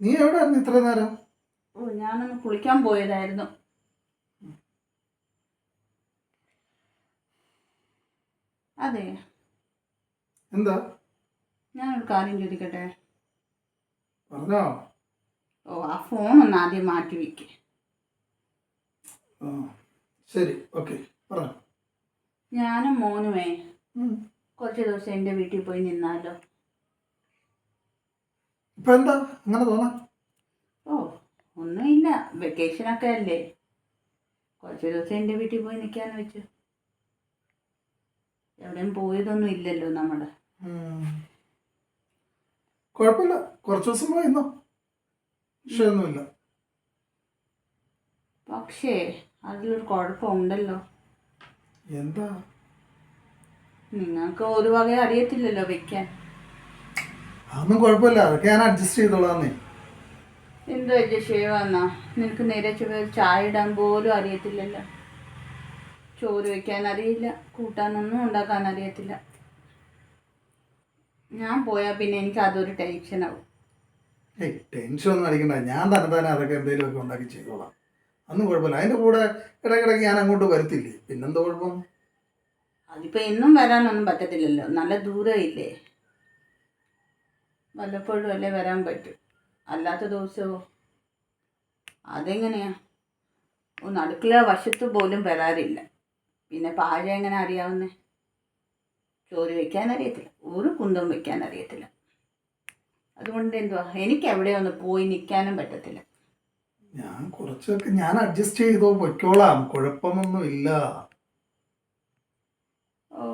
നീ എവിടെയായിരുന്നു ഇത്ര നേരം? ഓ ഞാനൊന്ന് കുളിക്കാൻ പോയതായിരുന്നു. അതെ. എന്താ? ഞാനൊരു കാര്യം ചോദിക്കട്ടെ? പറഞ്ഞോ. ഓ ആ ഫോൺ ഒന്ന് ആദ്യം മാറ്റി വെക്ക്. ആ ശരി ഓക്കെ ഞാനും മോനുമേ കുറച്ച് ദിവസം എന്റെ വീട്ടിൽ പോയി നിന്നാലോ? ഇപ്പൊ എന്താ? അങ്ങനെ തോന്നാ? ഓ ഒന്നുമില്ല. വെക്കേഷനൊക്കെ അല്ലേ? കുറച്ച് ദിവസം എന്റെ വീട്ടിൽ പോയി നിൽക്കാന്ന് വെച്ചു. എവിടെയും പോയതൊന്നും ഇല്ലല്ലോ നമ്മൾ ഉം. കുഴപ്പമില്ല. കുറച്ച് ദിവസം പോയിരുന്നോ വിഷയമൊന്നുമില്ല. പക്ഷേ അതിലൊരു കുഴപ്പമുണ്ടല്ലോ. എന്താ? നിങ്ങൾക്ക് ഒരു വക അറിയത്തില്ലല്ലോ വെക്കാൻ. അതൊന്നും കുഴപ്പമില്ല. അതൊക്കെ ഞാൻ അഡ്ജസ്റ്റ് ചെയ്തോളാന്നേ. എന്തോ ചെയ്യുമെന്നാ നിനക്ക് നേരെ ചായ ഇടാൻ പോലും അറിയത്തില്ലല്ലോ. ചോറ് വെക്കാൻ അറിയില്ല. കൂട്ടാനൊന്നും ഉണ്ടാക്കാൻ അറിയത്തില്ല. ഞാൻ പോയാൽ പിന്നെ എനിക്ക് അതൊരു ടെൻഷനാവും ഏയ് ടെൻഷൻ ഒന്നും അടിക്കണ്ട. ഞാൻ തന്നെ തന്നെ അതൊക്കെ എന്തെങ്കിലുമൊക്കെ ഉണ്ടാക്കി ചെയ്തോളാം. അന്നും കുഴപ്പമില്ല. അതിന്റെ കൂടെ ഇടയ്ക്കിടയ്ക്ക് ഞാൻ അങ്ങോട്ട് വരത്തില്ലേ? പിന്നെന്താ കുഴപ്പം? അതിപ്പോൾ എന്നും വരാനൊന്നും പറ്റത്തില്ലല്ലോ. നല്ല ദൂരം ഇല്ലേ വല്ലപ്പോഴും അല്ലേ വരാൻ പറ്റും? അല്ലാത്ത ദിവസവും അതെങ്ങനെയാ? ഒന്ന് അടുക്കള വശത്ത് പോലും വരാറില്ല. പിന്നെ പാചകം എങ്ങനെ അറിയാവുന്നേ? ചോറ് വെക്കാൻ അറിയത്തില്ല ഒരു കുന്തം വെക്കാൻ അറിയത്തില്ല അതുകൊണ്ട് എന്തുവാ? എനിക്ക് എവിടെ ഒന്ന് പോയി നിൽക്കാനും പറ്റത്തില്ല. ഞാൻ കുറച്ചൊക്കെ ഞാൻ അഡ്ജസ്റ്റ് ചെയ്തോ? പൊയ്ക്കോളാം. കുഴപ്പമൊന്നും ഇല്ല. ഓ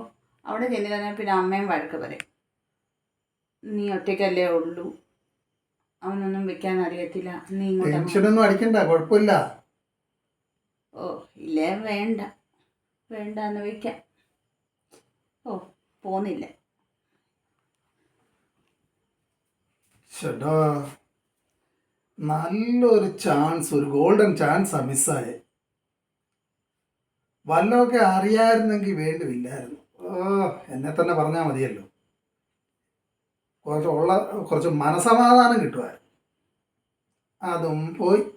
അവിടെ ചെന്നില്ല പിന്നെ അമ്മയും വഴക്ക് പറയും. നീ ഒറ്റയ്ക്കല്ലേ ഉള്ളൂ. അവനൊന്നും വെക്കാൻ അറിയത്തില്ല. നീ ഇങ്ങോട്ട് ടെൻഷനൊന്നും അടിക്കണ്ട കുഴപ്പമില്ല. ഓ ഇല്ലേ? വേണ്ട. വേണ്ട എന്ന് വെക്കാം. ഓ പോന്നില്ല. ചേട്ടാ നല്ലൊരു ചാൻസ് ഒരു ഗോൾഡൻ ചാൻസ് മിസ്സായെ വല്ലതൊക്കെ അറിയായിരുന്നെങ്കിൽ വേണ്ടുമില്ലായിരുന്നു ഓ എന്നെ തന്നെ പറഞ്ഞാൽ മതിയല്ലോ. കുറച്ച് ഉള്ള കുറച്ച് മനസമാധാനം കിട്ടുമായിരുന്നു. അതും പോയി.